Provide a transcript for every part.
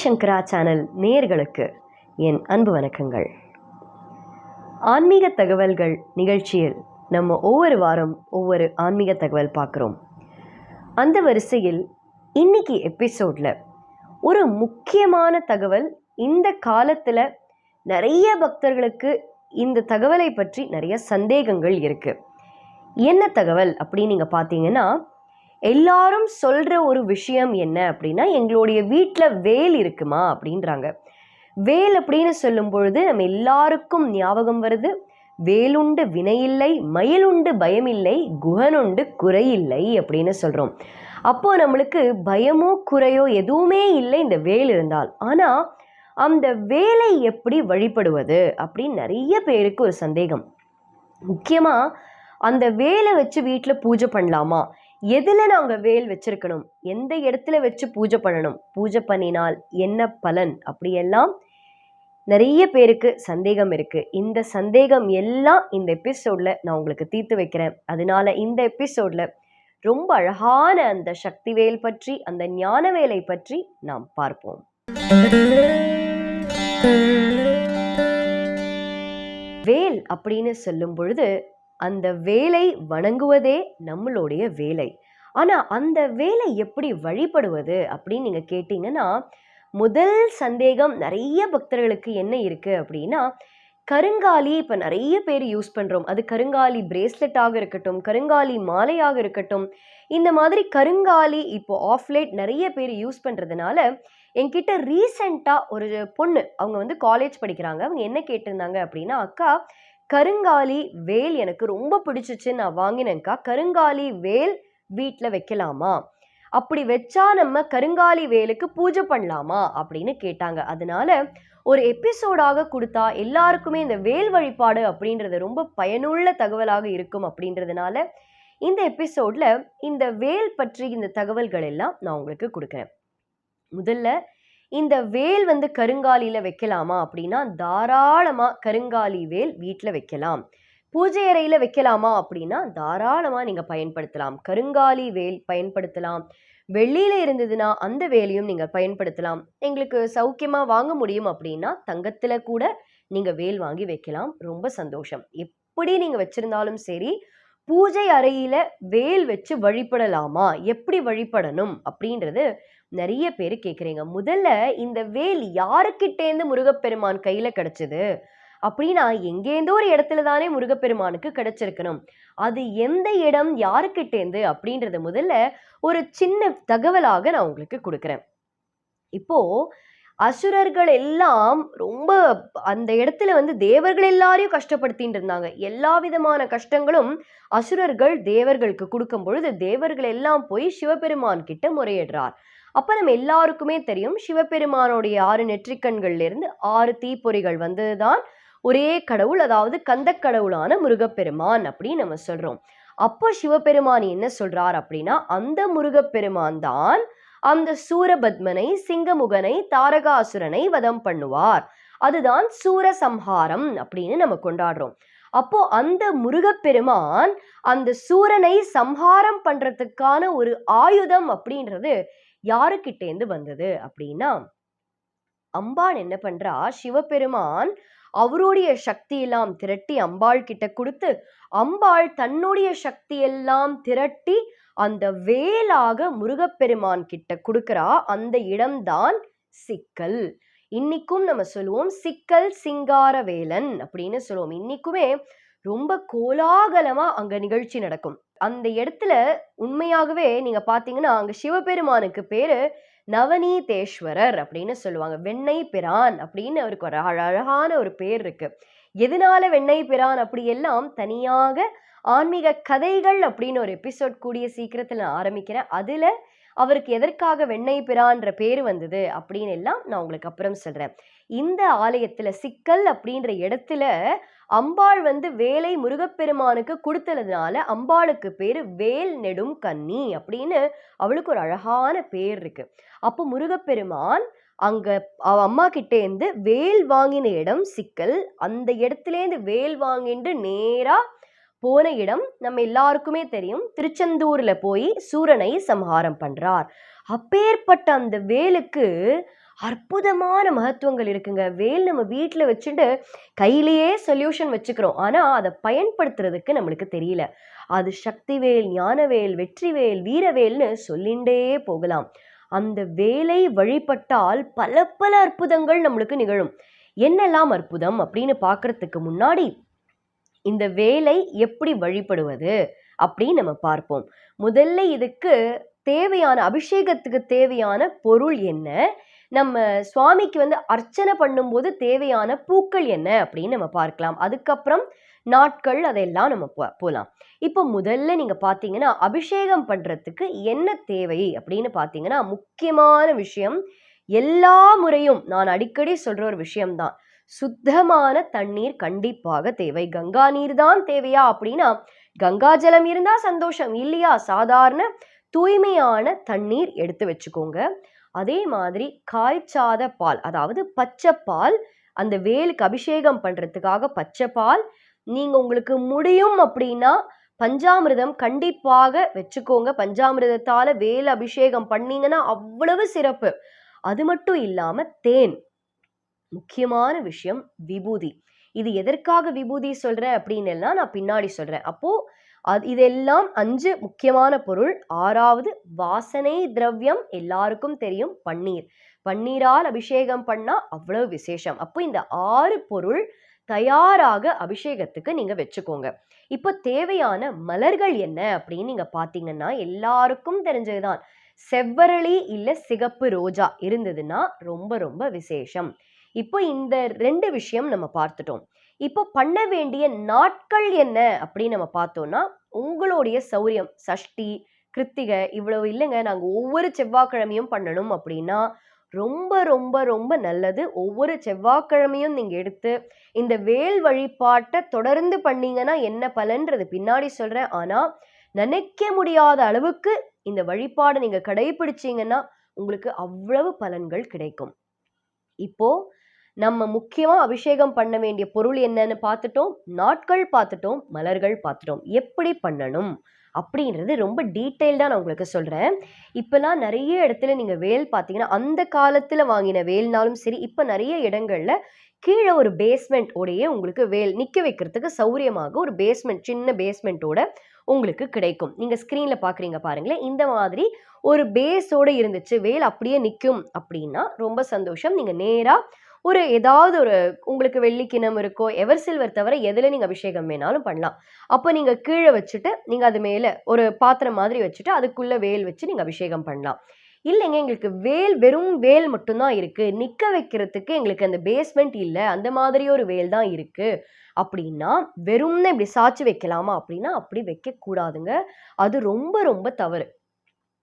சங்கரா channel நேர்களுக்கு என் அன்பு வணக்கங்கள். ஆன்மீக தகவல்கள் நிகழ்ச்சியில் நம்ம ஒவ்வொரு வாரம் ஒவ்வொரு ஆன்மீக தகவல் பார்க்குறோம். அந்த வரிசையில் இன்னைக்கு எபிசோடில் ஒரு முக்கியமான தகவல் இந்த காலத்தில் நிறைய பக்தர்களுக்கு இந்த தகவலை பற்றி நிறைய சந்தேகங்கள் இருக்குது என்ன தகவல் அப்படின்னு நீங்கள் பார்த்தீங்கன்னா எல்லாரும் சொல்கிற ஒரு விஷயம் என்ன அப்படின்னா எங்களுடைய வீட்டில் வேல் இருக்குமா அப்படின்றாங்க. வேல் அப்படின்னு சொல்லும் பொழுது நம்ம எல்லாருக்கும் ஞாபகம் வருது. வேலுண்டு வினையில்லை மயிலுண்டு பயமில்லை குகனுண்டு குறையில்லை அப்படின்னு சொல்கிறோம் அப்போ நம்மளுக்கு பயமோ குறையோ எதுவுமே இல்லை இந்த வேல் இருந்தால். ஆனால் அந்த வேலை எப்படி வழிபடுவது அப்படின்னு நிறைய பேருக்கு ஒரு சந்தேகம். முக்கியமாக அந்த வேலை வச்சு வீட்டில் பூஜை பண்ணலாமா? எதில் நாங்கள் வேல் வச்சிருக்கணும்? எந்த இடத்துல வச்சு பூஜை பண்ணணும்? பூஜை பண்ணினால் என்ன பலன்? அப்படியெல்லாம் நிறைய பேருக்கு சந்தேகம் இருக்கு. இந்த சந்தேகம் எல்லாம் இந்த எபிசோட்ல நான் உங்களுக்கு தீர்த்து வைக்கிறேன். அதனால இந்த எபிசோட்ல ரொம்ப அழகான அந்த சக்தி வேல் பற்றி அந்த ஞான வேலை பற்றி நாம் பார்ப்போம். வேல் அப்படின்னு சொல்லும் பொழுது அந்த வேலை வணங்குவதே நம்மளுடைய வேலை. ஆனால் அந்த வேலை எப்படி வழிபடுவது அப்படின்னு நீங்கள் கேட்டிங்கன்னா முதல் சந்தேகம் நிறைய பக்தர்களுக்கு என்ன இருக்குது அப்படின்னா கருங்காலி இப்போ நிறைய பேர் யூஸ் பண்ணுறோம் அது கருங்காலி பிரேஸ்லெட்டாக இருக்கட்டும் கருங்காலி மாலையாக இருக்கட்டும். இந்த மாதிரி கருங்காலி இப்போ ஆஃப்லேட் நிறைய பேர் யூஸ் பண்ணுறதுனால என்கிட்ட ரீசெண்டாக ஒரு பொண்ணு அவங்க வந்து காலேஜ் படிக்கிறாங்க. அவங்க என்ன கேட்டிருந்தாங்க அப்படின்னா அக்கா கருங்காலி வேல் எனக்கு ரொம்ப பிடிச்சிச்சு நான் வாங்கினேன்க்கா. கருங்காலி வேல் வீட்டில் வைக்கலாமா? அப்படி வச்சா நம்ம கருங்காலி வேலுக்கு பூஜை பண்ணலாமா? அப்படின்னு கேட்டாங்க. அதனால ஒரு எபிசோடாக கொடுத்தா எல்லாருக்குமே இந்த வேல் வழிபாடு அப்படின்றது ரொம்ப பயனுள்ள தகவலாக இருக்கும் அப்படின்றதுனால இந்த எபிசோட்ல இந்த வேல் பற்றி இந்த தகவல்கள் எல்லாம் நான் உங்களுக்கு கொடுக்குறேன். முதல்ல இந்த வேல் வந்து கருங்காலியில் வைக்கலாமா அப்படின்னா தாராளமாக கருங்காலி வேல் வீட்டில் வைக்கலாம். பூஜை அறையில் வைக்கலாமா அப்படின்னா தாராளமாக நீங்கள் பயன்படுத்தலாம். கருங்காலி வேல் பயன்படுத்தலாம். வெள்ளியில் இருந்ததுன்னா அந்த வேலையும் நீங்கள் பயன்படுத்தலாம். எங்களுக்கு சௌக்கியமாக வாங்க முடியும் அப்படின்னா தங்கத்தில் கூட நீங்கள் வேல் வாங்கி வைக்கலாம். ரொம்ப சந்தோஷம். எப்படி நீங்கள் வச்சுருந்தாலும் சரி பூஜை அறையில் வேல் வச்சு வழிபடலாமா? எப்படி வழிபடணும் அப்படின்றது நிறைய பேர் கேட்குறீங்க முதல்ல இந்த வேல் யாருக்கிட்டேருந்து முருகப்பெருமான் கையில் கிடச்சிது? அப்படின்னா எங்கேருந்தோ ஒரு இடத்துல தானே முருகப்பெருமானுக்கு கிடைச்சிருக்கணும். அது எந்த இடம் யாருக்கிட்டேருந்து அப்படின்றத முதல்ல ஒரு சின்ன தகவலாக நான் உங்களுக்கு கொடுக்குறேன். இப்போ அசுரர்கள் எல்லாம் ரொம்ப அந்த இடத்துல வந்து தேவர்கள் எல்லாரையும் கஷ்டப்படுத்தின்னு இருந்தாங்க. எல்லா விதமான கஷ்டங்களும் அசுரர்கள் தேவர்களுக்கு கொடுக்கும் பொழுது தேவர்கள் எல்லாம் போய் சிவபெருமான் கிட்ட முறையிடுறார். அப்போ நம்ம எல்லாருக்குமே தெரியும் சிவபெருமானுடைய ஆறு நெற்றிக்கண்கள்ல இருந்து ஆறு தீப்பொறிகள் வந்ததுதான் ஒரே கடவுள் அதாவது கந்த கடவுளான முருகப்பெருமான் அப்படின்னு நம்ம சொல்றோம். அப்போ சிவபெருமான் என்ன சொல்கிறார் அப்படின்னா அந்த முருகப்பெருமான் தான் அந்த சூரபத்மனை சிங்கமுகனை தாரகாசுரனை வதம் பண்ணுவார். அதுதான் சூரசம்ஹாரம் அப்படின்னு நம்ம கொண்டாடுறோம். அப்போ அந்த முருகப்பெருமான் அந்த சூரனை சம்ஹாரம் பண்றதுக்கான ஒரு ஆயுதம் அப்படின்றது யாருக்கிட்டேந்து வந்தது அப்படின்னா அம்பான் என்ன பண்றா? சிவபெருமான் அவருடைய சக்தி எல்லாம் திரட்டி அம்பாள் கிட்ட கொடுத்து அம்பாள் தன்னுடைய சக்தி எல்லாம் திரட்டி அந்த வேலாக முருகப்பெருமான் கிட்ட கொடுக்கறா. அந்த இடம்தான் சிக்கல். இன்னைக்கும் நம்ம சொல்லுவோம் சிக்கல் சிங்கார வேலன் அப்படின்னு சொல்லுவோம். இன்னைக்குமே ரொம்ப கோலாகலமா அங்க நிகழ்ச்சி நடக்கும். அந்த இடத்துல உண்மையாகவே நீங்க பாத்தீங்கன்னா அங்க சிவபெருமானுக்கு பேரு நவநீதேஸ்வரர் அப்படின்னு சொல்லுவாங்க. வெண்ணை பிரான் அப்படின்னு அவருக்கு ஒரு அழகான ஒரு பேர் இருக்கு. எதனால வெண்ணெய் பிரான் அப்படியெல்லாம் தனியாக ஆன்மீக கதைகள் அப்படின்னு ஒரு எபிசோட் கூடிய சீக்கிரத்தில் நான் ஆரம்பிக்கிறேன். அதில் அவருக்கு எதற்காக வெண்ணெய் பிரான்ற பேர் வந்தது அப்படின்னு எல்லாம் நான் உங்களுக்கு அப்புறம் சொல்கிறேன் இந்த ஆலயத்தில் சிக்கல் அப்படின்ற இடத்துல அம்பாள் வந்து வேலை முருகப்பெருமானுக்கு கொடுத்ததுனால அம்பாளுக்கு பேர் வேல் நெடும் கன்னி அப்படின்னு அவளுக்கு ஒரு அழகான பேர் இருக்கு. அப்போ முருகப்பெருமான் அங்க அவ அம்மா கிட்டேருந்து வேல் வாங்கின இடம் சிக்கல். அந்த இடத்துலேருந்து வேல் வாங்கிட்டு நேரா போன இடம் நம்ம எல்லாருக்குமே தெரியும். திருச்செந்தூர்ல போய் சூரனை சம்ஹாரம் பண்றார். அப்பேற்பட்ட அந்த வேலுக்கு அற்புதமான மகத்துவங்கள் இருக்குங்க. வேல் நம்ம வீட்டில் வச்சுட்டு கையிலேயே சொல்யூஷன் வச்சுக்கிறோம். ஆனால் அதை பயன்படுத்துறதுக்கு நம்மளுக்கு தெரியல. அது சக்திவேல் ஞானவேல் வெற்றிவேல் வீரவேல்னு சொல்லிண்டே போகலாம். அந்த வேலை வழிபட்டால் பல பல அற்புதங்கள் நம்மளுக்கு நிகழும். என்னெல்லாம் அற்புதம் அப்படின்னு பார்க்கறதுக்கு முன்னாடி இந்த வேலை எப்படி வழிபடுவது அப்படின்னு நம்ம பார்ப்போம். முதல்ல இதுக்கு தேவையான அபிஷேகத்துக்கு தேவையான பொருள் என்ன? நம்ம சுவாமிக்கு வந்து அர்ச்சனை பண்ணும்போது தேவையான பூக்கள் என்ன அப்படின்னு நம்ம பார்க்கலாம். அதுக்கப்புறம் நாட்கள் அதையெல்லாம் நம்ம போ போகலாம் இப்போ முதல்ல நீங்கள் பார்த்தீங்கன்னா அபிஷேகம் பண்ணுறதுக்கு என்ன தேவை அப்படின்னு பார்த்தீங்கன்னா முக்கியமான விஷயம் எல்லா முறையும் நான் அடிக்கடி சொல்கிற ஒரு விஷயம்தான். சுத்தமான தண்ணீர் கண்டிப்பாக தேவை. கங்கா நீர் தான் தேவையா அப்படின்னா கங்கா ஜலம் இருந்தால் சந்தோஷம் இல்லையா? சாதாரண தூய்மையான தண்ணீர் எடுத்து வச்சுக்கோங்க. அதே மாதிரி காய்ச்சாத பால் அதாவது பச்சை பால் அந்த வேலுக்கு அபிஷேகம் பண்ணுறதுக்காக பச்சை பால் நீங்கள் உங்களுக்கு முடியும் அப்படின்னா பஞ்சாமிர்தம் கண்டிப்பாக வச்சுக்கோங்க. பஞ்சாமிர்தத்தால் வேல் அபிஷேகம் பண்ணீங்கன்னா அவ்வளவு சிறப்பு. அது மட்டும் இல்லாமல் தேன். முக்கியமான விஷயம் விபூதி. இது எதற்காக விபூதி சொல்கிறேன் அப்படின்னு எல்லாம் நான் பின்னாடி சொல்கிறேன் அப்போது அது இதெல்லாம் அஞ்சு முக்கியமான பொருள். ஆறாவது வாசனை திரவியம் எல்லாருக்கும் தெரியும். பன்னீர். பன்னீரால் அபிஷேகம் பண்ணால் அவ்வளவு விசேஷம். அப்போ இந்த ஆறு பொருள் தயாராக அபிஷேகத்துக்கு நீங்கள் வச்சுக்கோங்க. இப்போ தேவையான மலர்கள் என்ன அப்படின்னு நீங்கள் பார்த்தீங்கன்னா எல்லாருக்கும் தெரிஞ்சதுதான். செவ்வரளி இல்லை சிகப்பு ரோஜா இருந்ததுன்னா ரொம்ப ரொம்ப விசேஷம். இப்போ இந்த ரெண்டு விஷயம் நம்ம பார்த்துட்டோம். இப்போ பண்ண வேண்டிய நாட்கள் என்ன அப்படின்னு நம்ம பார்த்தோம்னா உங்களுடைய சௌரியம் சஷ்டி கிருத்திகை இவ்வளவு இல்லைங்க. நாங்கள் ஒவ்வொரு செவ்வாய்க்கிழமையும் பண்ணணும் அப்படின்னா ரொம்ப ரொம்ப ரொம்ப நல்லது. ஒவ்வொரு செவ்வாய்க்கிழமையும் நீங்கள் எடுத்து இந்த வேல் வழிபாட்டை தொடர்ந்து பண்ணீங்கன்னா என்ன பலன்றது பின்னாடி சொல்கிறேன் ஆனால் நினைக்க முடியாத அளவுக்கு இந்த வழிபாடை நீங்கள் கடைபிடிச்சிங்கன்னா உங்களுக்கு அவ்வளவு பலன்கள் கிடைக்கும். இப்போ நம்ம முக்கியமாக அபிஷேகம் பண்ண வேண்டிய பொருள் என்னன்னு பார்த்துட்டோம் நாட்கள் பார்த்துட்டோம் மலர்கள் பார்த்துட்டோம். எப்படி பண்ணணும் அப்படின்றது ரொம்ப டீட்டெயில்டாக நான் உங்களுக்கு சொல்கிறேன் இப்போலாம் நிறைய இடத்துல நீங்கள் வேல் பார்த்தீங்கன்னா அந்த காலத்தில் வாங்கின வேல்னாலும் சரி இப்போ நிறைய இடங்களில் கீழே ஒரு பேஸ்மெண்ட் உடைய உங்களுக்கு வேல் நிற்க வைக்கிறதுக்கு சௌரியமாக ஒரு பேஸ்மெண்ட் சின்ன பேஸ்மெண்ட்டோட உங்களுக்கு கிடைக்கும். நீங்கள் ஸ்க்ரீனில் பார்க்குறீங்க பாருங்களேன். இந்த மாதிரி ஒரு பேஸோடு இருந்துச்சு வேல் அப்படியே நிற்கும் அப்படின்னா ரொம்ப சந்தோஷம். நீங்கள் நேராக ஒரு ஏதாவது ஒரு உங்களுக்கு வெள்ளி கிணம் இருக்கோ எவர் சில்வர் தவிர எதில் நீங்கள் அபிஷேகம் வேணாலும் பண்ணலாம். அப்போ நீங்கள் கீழே வச்சுட்டு நீங்கள் அது மேலே ஒரு பாத்திரம் மாதிரி வச்சுட்டு அதுக்குள்ளே வேல் வச்சு நீங்கள் அபிஷேகம் பண்ணலாம். இல்லைங்க எங்களுக்கு வேல் வெறும் வேல் மட்டும்தான் இருக்குது நிற்க வைக்கிறதுக்கு எங்களுக்கு அந்த பேஸ்மெண்ட் இல்லை அந்த மாதிரி ஒரு வேல் தான் இருக்குது அப்படின்னா வெறும்னு இப்படி சாய்ச்சி வைக்கலாமா? அப்படின்னா அப்படி வைக்கக்கூடாதுங்க. அது ரொம்ப ரொம்ப தவறு.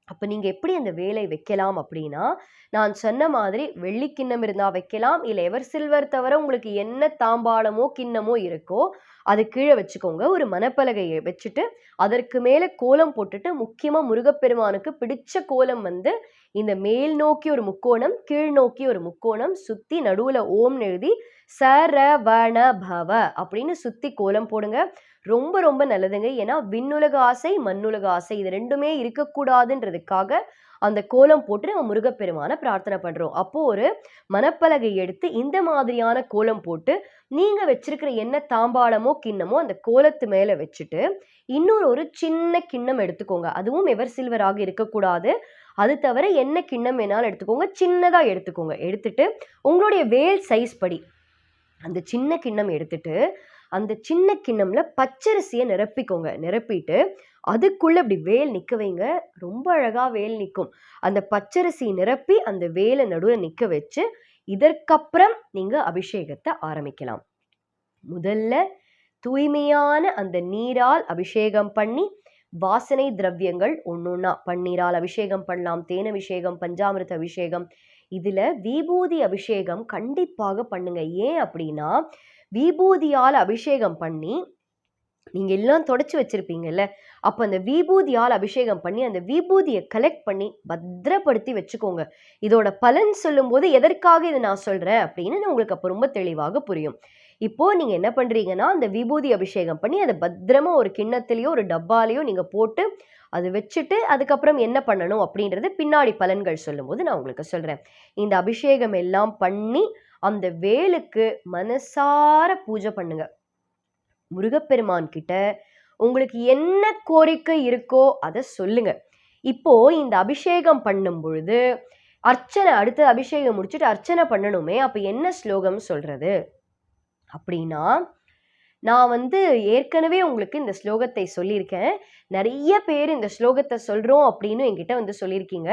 அப்போ நீங்கள் எப்படி அந்த வேலை வைக்கலாம் அப்படின்னா நான் சொன்ன மாதிரி வெள்ளி கிண்ணம் இருந்தால் வைக்கலாம் இல்லை எவர் சில்வர் தவிர உங்களுக்கு என்ன தாம்பாளமோ கிண்ணமோ இருக்கோ அது கீழே வச்சுக்கோங்க. ஒரு மணப்பலகையை வச்சுட்டு அதற்கு மேலே கோலம் போட்டுட்டு முக்கியமாக முருகப்பெருமானுக்கு பிடிச்ச கோலம் வந்து இந்த மேல் நோக்கி ஒரு முக்கோணம் கீழ் நோக்கி ஒரு முக்கோணம் சுற்றி நடுவில் ஓம் எழுதி சரவண பவ அப்படின்னு சுற்றி கோலம் போடுங்க. ரொம்ப ரொம்ப நல்லதுங்க. ஏன்னா விண்ணுலக ஆசை மண்ணுலக ஆசை இது ரெண்டுமே இருக்கக்கூடாதுன்றதுக்காக அந்த கோலம் போட்டு நம்ம முருகப்பெருமான பிரார்த்தனை பண்ணுறோம் அப்போது ஒரு மணப்பலகை எடுத்து இந்த மாதிரியான கோலம் போட்டு நீங்கள் வச்சிருக்கிற என்ன தாம்பாளமோ கிண்ணமோ அந்த கோலத்து மேலே வச்சுட்டு இன்னொரு ஒரு சின்ன கிண்ணம் எடுத்துக்கோங்க. அதுவும் எவர் சில்வராக இருக்கக்கூடாது. அது தவிர என்ன கிண்ணம் வேணாலும் எடுத்துக்கோங்க. சின்னதாக எடுத்துக்கோங்க. எடுத்துட்டு உங்களுடைய வேல் சைஸ் படி அந்த சின்ன கிண்ணம் எடுத்துட்டு அந்த சின்ன கிண்ணம்ல பச்சரிசியை நிரப்பிக்கோங்க. நிரப்பிட்டு அதுக்குள்ள இப்படி வேல் நிற்க வைங்க. ரொம்ப அழகா வேல் நிற்கும் அந்த பச்சரிசி நிரப்பி அந்த வேலை நடுவில் நிற்க வச்சு இதற்கப்புறம் நீங்க அபிஷேகத்தை ஆரம்பிக்கலாம். முதல்ல தூய்மையான அந்த நீரால் அபிஷேகம் பண்ணி வாசனை திரவியங்கள் ஒன்றொன்னா பன்னீரால் அபிஷேகம் பண்ணலாம் தேன் அபிஷேகம் பஞ்சாமிரத அபிஷேகம் இதில் விபூதி அபிஷேகம் கண்டிப்பாக பண்ணுங்க. ஏன் அப்படின்னா விபூதியால் அபிஷேகம் பண்ணி நீங்கள் எல்லாம் தொடச்சி வச்சுருப்பீங்கல்ல அப்போ அந்த விபூதியால் அபிஷேகம் பண்ணி அந்த விபூதியை கலெக்ட் பண்ணி பத்திரப்படுத்தி வச்சுக்கோங்க. இதோட பலன் சொல்லும்போது எதற்காக இதை நான் சொல்கிறேன் அப்படின்னு உங்களுக்கு அப்போ ரொம்ப தெளிவாக புரியும். இப்போ நீங்க என்ன பண்றீங்கன்னா அந்த விபூதி அபிஷேகம் பண்ணி அதை பத்திரமா ஒரு கிண்ணத்திலயோ ஒரு டப்பாலேயோ நீங்க போட்டு அது வச்சுட்டு அதுக்கப்புறம் என்ன பண்ணணும் அப்படின்றது பின்னாடி பலன்கள் சொல்லும்போது நான் உங்களுக்கு சொல்கிறேன் இந்த அபிஷேகம் எல்லாம் பண்ணி அந்த வேலுக்கு மனசார பூஜை பண்ணுங்க. முருகப்பெருமான் கிட்ட உங்களுக்கு என்ன கோரிக்கை இருக்கோ அதை சொல்லுங்க. இப்போ இந்த அபிஷேகம் பண்ணும் பொழுது அர்ச்சனை அடுத்து அபிஷேகம் முடிச்சுட்டு அர்ச்சனை பண்ணணுமே அப்போ என்ன ஸ்லோகம் சொல்றது? அப்படின்னா நான் வந்து ஏற்கனவே உங்களுக்கு இந்த ஸ்லோகத்தை சொல்லியிருக்கேன். நிறைய பேர் இந்த ஸ்லோகத்தை சொல்கிறோம் அப்படின்னு என்கிட்ட வந்து சொல்லியிருக்கீங்க.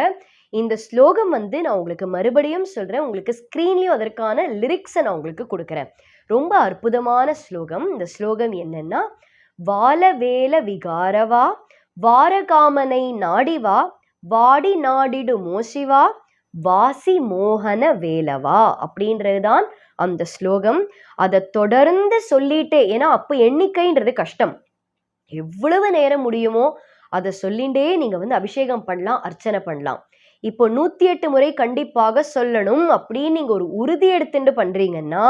இந்த ஸ்லோகம் வந்து நான் உங்களுக்கு மறுபடியும் சொல்கிறேன் உங்களுக்கு ஸ்க்ரீன்லேயும் அதற்கான லிரிக்ஸை நான் உங்களுக்கு கொடுக்குறேன். ரொம்ப அற்புதமான ஸ்லோகம். இந்த ஸ்லோகம் என்னென்னா வாலவேல விகாரவா வாரகாமனை நாடிவா வாடி நாடிடு மோசிவா வாசி மோகன வேலவா அப்படின்றதுதான் அந்த ஸ்லோகம். அதை தொடர்ந்து சொல்லிட்டே ஏன்னா அப்போ எண்ணிக்கைன்றது கஷ்டம். எவ்வளவு நேரம் முடியுமோ அதை சொல்லிண்டே நீங்க வந்து அபிஷேகம் பண்ணலாம் அர்ச்சனை பண்ணலாம். இப்போ நூத்தி எட்டு முறை கண்டிப்பாக சொல்லணும் அப்படின்னு நீங்க ஒரு உறுதி எடுத்துட்டு பண்றீங்கன்னா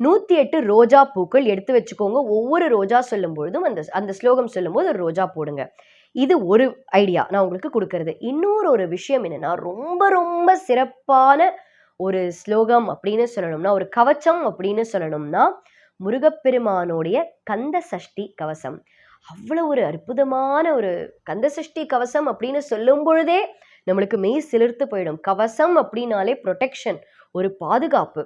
நூத்தி எட்டு ரோஜா பூக்கள் எடுத்து வச்சுக்கோங்க. ஒவ்வொரு ரோஜா சொல்லும் பொழுதும் அந்த அந்த ஸ்லோகம் சொல்லும்போது ஒரு ரோஜா போடுங்க. இது ஒரு ஐடியா நான் உங்களுக்கு கொடுக்கறது. இன்னொரு ஒரு விஷயம் என்னன்னா ரொம்ப ரொம்ப சிறப்பான ஒரு ஸ்லோகம் அப்படின்னு சொல்லணும்னா ஒரு கவச்சம் அப்படின்னு சொல்லணும்னா முருகப்பெருமானுடைய கந்த சஷ்டி கவசம். அவ்வளோ ஒரு அற்புதமான ஒரு கந்த சஷ்டி கவசம் அப்படின்னு சொல்லும் பொழுதே நம்மளுக்கு மெய் சிலிர்த்து போயிடும். கவசம் அப்படின்னாலே ப்ரொடெக்ஷன் ஒரு பாதுகாப்பு.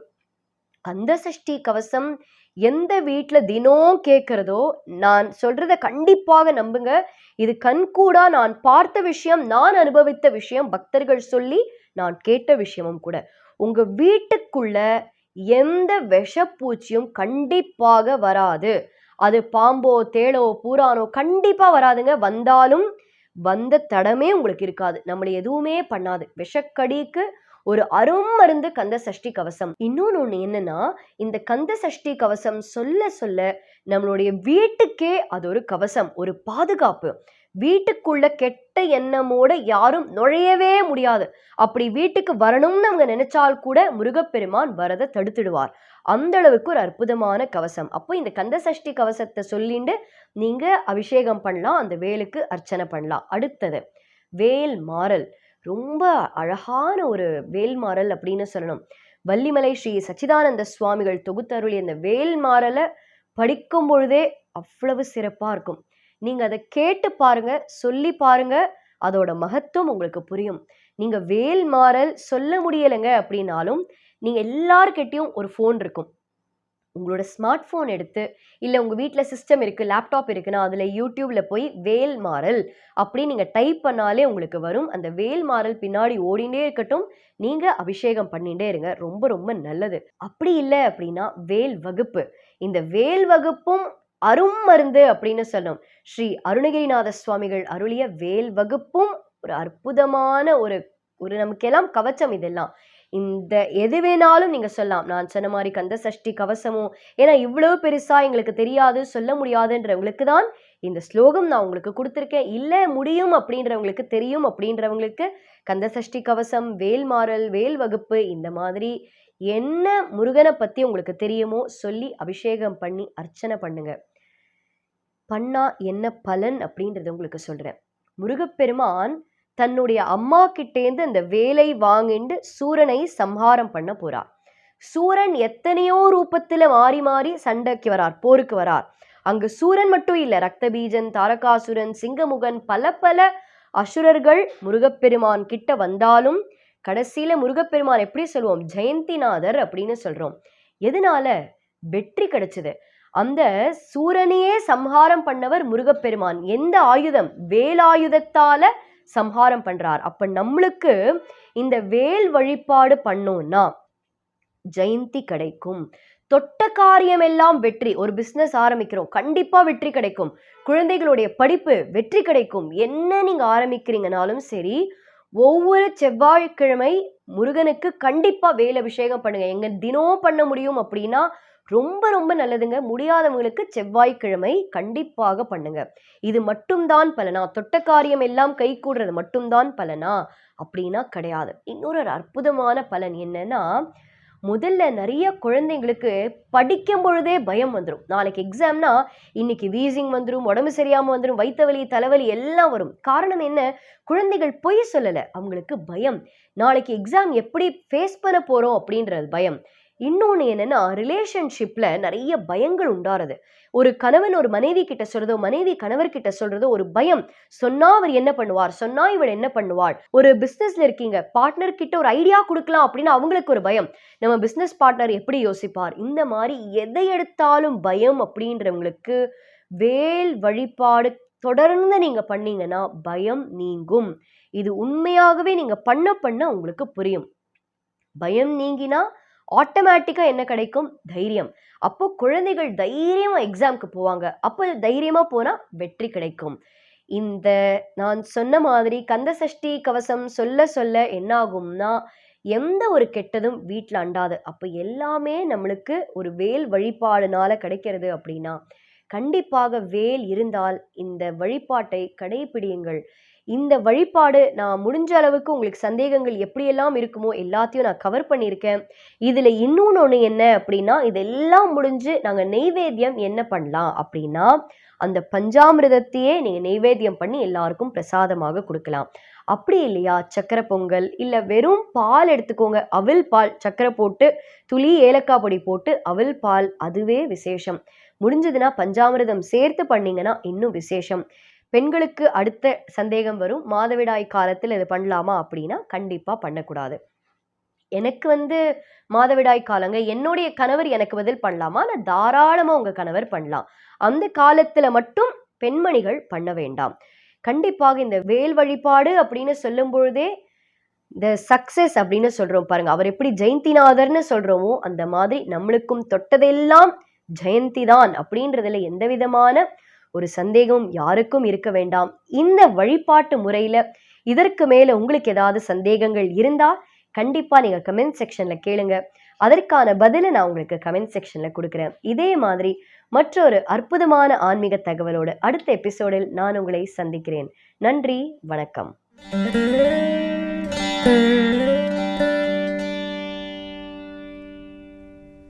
கந்த சஷ்டி கவசம் எந்த வீட்டில் தினம் கேட்குறதோ நான் சொல்கிறத கண்டிப்பாக நம்புங்க. இது கண்கூடா நான் பார்த்த விஷயம் நான் அனுபவித்த விஷயம் பக்தர்கள் சொல்லி நான் கேட்ட விஷயமும் கூட. உங்கள் வீட்டுக்குள்ள எந்த விஷப்பூச்சியும் கண்டிப்பாக வராது. அது பாம்போ தேளோ பூரானோ கண்டிப்பாக வராதுங்க. வந்தாலும் வந்த தடமே உங்களுக்கு இருக்காது. நம்மளை எதுவுமே பண்ணாது. விஷக்கடிக்கு ஒரு அருமருந்து கந்த சஷ்டி கவசம். இன்னொன்று ஒன்று என்னன்னா இந்த கந்த சஷ்டி கவசம் சொல்ல சொல்ல நம்மளுடைய வீட்டுக்கே அது ஒரு கவசம் ஒரு பாதுகாப்பு. வீட்டுக்குள்ள கெட்ட எண்ணமோட யாரும் நுழையவே முடியாது. அப்படி வீட்டுக்கு வரணும்னு அவங்க நினைச்சால் கூட முருகப்பெருமான் வரதை தடுத்துடுவார். அந்த அளவுக்கு ஒரு அற்புதமான கவசம். அப்போ இந்த கந்த சஷ்டி கவசத்தை சொல்லிட்டு நீங்க அபிஷேகம் பண்ணலாம் அந்த வேலுக்கு அர்ச்சனை பண்ணலாம். அடுத்தது வேல் மாறல். ரொம்ப அழகான ஒரு வேல் மாறல் அப்படின்னு சொல்லணும். வள்ளிமலை ஸ்ரீ சச்சிதானந்த சுவாமிகள் தொகுத்தருளி அந்த வேல் மாறலை படிக்கும் பொழுதே அவ்வளவு சிறப்பாக இருக்கும். நீங்கள் அதை கேட்டு பாருங்க சொல்லி பாருங்க அதோட மகத்துவம் உங்களுக்கு புரியும். நீங்கள் வேல் மாறல் சொல்ல முடியலைங்க அப்படின்னாலும் நீங்கள் எல்லாருக்கிட்டேயும் ஒரு ஃபோன் இருக்கும். உங்களோட ஸ்மார்ட் ஃபோன் எடுத்து இல்லை உங்கள் வீட்டில் சிஸ்டம் இருக்குது லேப்டாப் இருக்குன்னா அதில் யூடியூப்பில் போய் வேல் மாறல் அப்படின்னு நீங்கள் டைப் பண்ணாலே உங்களுக்கு வரும். அந்த வேல் மாறல் பின்னாடி ஓடிண்டே இருக்கட்டும் நீங்கள் அபிஷேகம் பண்ணிகிட்டே இருங்க. ரொம்ப ரொம்ப நல்லது. அப்படி இல்லை அப்படின்னா வேல் வகுப்பு. இந்த வேல் வகுப்பும் அரும் மருந்து அப்படின்னு சொல்லும். ஸ்ரீ அருணகிரிநாத சுவாமிகள் அருளிய வேல் வகுப்பும் ஒரு அற்புதமான ஒரு ஒரு நமக்கெல்லாம் கவச்சம் இதெல்லாம். இந்த எது வேணாலும் நீங்க சொல்லலாம். நான் சொன்ன மாதிரி கந்த சஷ்டி கவசமும் ஏன்னா இவ்வளவு பெருசா எங்களுக்கு தெரியாது சொல்ல முடியாதுன்றவங்களுக்கு தான் இந்த ஸ்லோகம் நான் உங்களுக்கு கொடுத்துருக்கேன். இல்லை முடியும் அப்படின்றவங்களுக்கு தெரியும் அப்படின்றவங்களுக்கு கந்த சஷ்டி கவசம் வேல் மாறல் வேல் வகுப்பு இந்த மாதிரி என்ன முருகனை பற்றி உங்களுக்கு தெரியுமோ சொல்லி அபிஷேகம் பண்ணி அர்ச்சனை பண்ணுங்க. பண்ணா என்ன பலன் அப்படின்றத உங்களுக்கு சொல்கிறேன் முருகப்பெருமான் தன்னுடைய அம்மா கிட்டேந்து அந்த வேலை வாங்கிண்டு சூரனை சம்ஹாரம் பண்ண போறார். சூரன் எத்தனையோ ரூபத்தில் மாறி மாறி சண்டைக்கு வரார் போருக்கு வரார். அங்கு சூரன் மட்டும் இல்லை ரக்தபீஜன் தாரகாசுரன் சிங்கமுகன் பல பல அசுரர்கள் முருகப்பெருமான் கிட்ட வந்தாலும் கடைசியில முருகப்பெருமான் எப்படி சொல்லுவோம் ஜெயந்திநாதர் அப்படின்னு சொல்றோம். எதனால? வெற்றி கிடைச்சது. அந்த சூரனையே சம்ஹாரம் பண்ணவர் முருகப்பெருமான். எந்த ஆயுதம்? வேலாயுதத்தால சம்ஹாரம் பண்றார். அப்ப நம்மளுக்கு இந்த வேல் வழிபாடு பண்ணோம்னா ஜெயந்தி கிடைக்கும். தொட்ட காரியம் எல்லாம் வெற்றி. ஒரு பிஸ்னஸ் ஆரம்பிக்கிறோம். கண்டிப்பா வெற்றி கிடைக்கும். குழந்தைகளுடைய படிப்பு வெற்றி கிடைக்கும். என்ன நீங்க ஆரம்பிக்கிறீங்கனாலும் சரி ஒவ்வொரு செவ்வாய்க்கிழமை முருகனுக்கு கண்டிப்பா வேல் அபிஷேகம் பண்ணுங்க. எங்க தினம் பண்ண முடியும் அப்படின்னா ரொம்ப ரொம்ப நல்லதுங்க. முடியாதவங்களுக்கு செவ்வாய்க்கிழமை கண்டிப்பாக பண்ணுங்க. இது மட்டும்தான் பலனா? தொட்ட காரியம் எல்லாம் கை கூடுறது மட்டும்தான் பலனா? அப்படின்னா கிடையாது. இன்னொரு ஒரு அற்புதமான பலன் என்னன்னா முதல்ல நிறைய குழந்தைங்களுக்கு படிக்கும் பொழுதே பயம் வந்துடும் நாளைக்கு எக்ஸாம்னா இன்னைக்கு வீசிங் வந்துடும் உடம்பு சரியாமல் வந்துடும் வயிற்று வலி தலைவலி எல்லாம் வரும். காரணம் என்ன? குழந்தைகள் பொய் சொல்லலை. அவங்களுக்கு பயம். நாளைக்கு எக்ஸாம் எப்படி ஃபேஸ் பண்ண போகிறோம் அப்படின்றது பயம். இன்னொன்று என்னென்னா ரிலேஷன்ஷிப்பில் நிறைய பயங்கள் உண்டாருது ஒரு கணவன் ஒரு மனைவி கிட்ட சொல்றதோ மனைவி கணவர்கிட்ட சொல்றதோ ஒரு பயம். சொன்னா அவர் என்ன பண்ணுவார்? சொன்னா இவள் என்ன பண்ணுவாள்? ஒரு பிஸ்னஸ்ல இருக்கீங்க பார்ட்னர் கிட்ட ஒரு ஐடியா கொடுக்கலாம் அப்படின்னு அவங்களுக்கு ஒரு பயம். நம்ம பிஸ்னஸ் பார்ட்னர் எப்படி யோசிப்பார்? இந்த மாதிரி எதை எடுத்தாலும் பயம் அப்படின்றவங்களுக்கு வேல் வழிபாடு தொடர்ந்து நீங்க பண்ணீங்கன்னா பயம் நீங்கும். இது உண்மையாகவே நீங்க பண்ண பண்ண உங்களுக்கு புரியும். பயம் நீங்கினா ஆட்டோமேட்டிக்காக என்ன கிடைக்கும்? தைரியம். அப்போ குழந்தைகள் தைரியமாக எக்ஸாம்க்கு போவாங்க. அப்போ தைரியமாக போனால் வெற்றி கிடைக்கும். இந்த நான் சொன்ன மாதிரி கந்த சஷ்டி கவசம் சொல்ல சொல்ல என்ன ஆகும்னா எந்த ஒரு கெட்டதும் வீட்டில் அண்டாது. அப்போ எல்லாமே நம்மளுக்கு ஒரு வேல் வழிபாடுனால கிடைக்கிறது அப்படின்னா கண்டிப்பாக வேல் இருந்தால் இந்த வழிபாட்டை கடைபிடியுங்கள் இந்த வழிபாடு நான் முடிஞ்ச அளவுக்கு உங்களுக்கு சந்தேகங்கள் எப்படியெல்லாம் இருக்குமோ எல்லாத்தையும் நான் கவர் பண்ணியிருக்கேன். இதில் இன்னொன்று ஒன்று என்ன அப்படின்னா இதெல்லாம் முடிஞ்சு நாங்கள் நெய்வேத்தியம் என்ன பண்ணலாம் அப்படின்னா அந்த பஞ்சாமிரதத்தையே நீங்கள் நெய்வேத்தியம் பண்ணி எல்லாருக்கும் பிரசாதமாக கொடுக்கலாம். அப்படி இல்லையா? சக்கரை பொங்கல் இல்லை வெறும் பால் எடுத்துக்கோங்க. அவில் பால் சக்கரை போட்டு துளி ஏலக்காய் பொடி போட்டு அவில் பால் அதுவே விசேஷம். முடிஞ்சதுன்னா பஞ்சாமிரதம் சேர்த்து பண்ணீங்கன்னா இன்னும் விசேஷம். பெண்களுக்கு அடுத்த சந்தேகம் வரும். மாதவிடாய் காலத்தில் இது பண்ணலாமா அப்படின்னா கண்டிப்பாக பண்ணக்கூடாது. எனக்கு வந்து மாதவிடாய் காலங்க. என்னுடைய கணவர் எனக்கு பதில் பண்ணலாமா? நான் தாராளமாக உங்கள் கணவர் பண்ணலாம். அந்த காலத்தில் மட்டும் பெண்மணிகள் பண்ண வேண்டாம். கண்டிப்பாக இந்த வேல் வழிபாடு அப்படின்னு சொல்லும் பொழுதே இந்த சக்சஸ் அப்படின்னு சொல்கிறோம் பாருங்க. அவர் எப்படி ஜெயந்திநாதர்னு சொல்கிறோமோ அந்த மாதிரி நம்மளுக்கும் தொட்டதெல்லாம் ஜெயந்தி தான் அப்படின்றதுல எந்த விதமான ஒரு சந்தேகம் யாருக்கும் இருக்க வேண்டாம். இந்த வழிபாட்டு முறையில இதற்கு மேல உங்களுக்கு ஏதாவது சந்தேகங்கள் இருந்தா கண்டிப்பா நீங்க கமெண்ட் செக்ஷன்ல கேளுங்க. அதற்கான பதிலை நான் உங்களுக்கு கமெண்ட் செக்ஷன்ல கொடுக்குறேன். இதே மாதிரி மற்றொரு அற்புதமான ஆன்மீக தகவலோடு அடுத்த எபிசோடில் நான் உங்களை சந்திக்கிறேன். நன்றி வணக்கம்.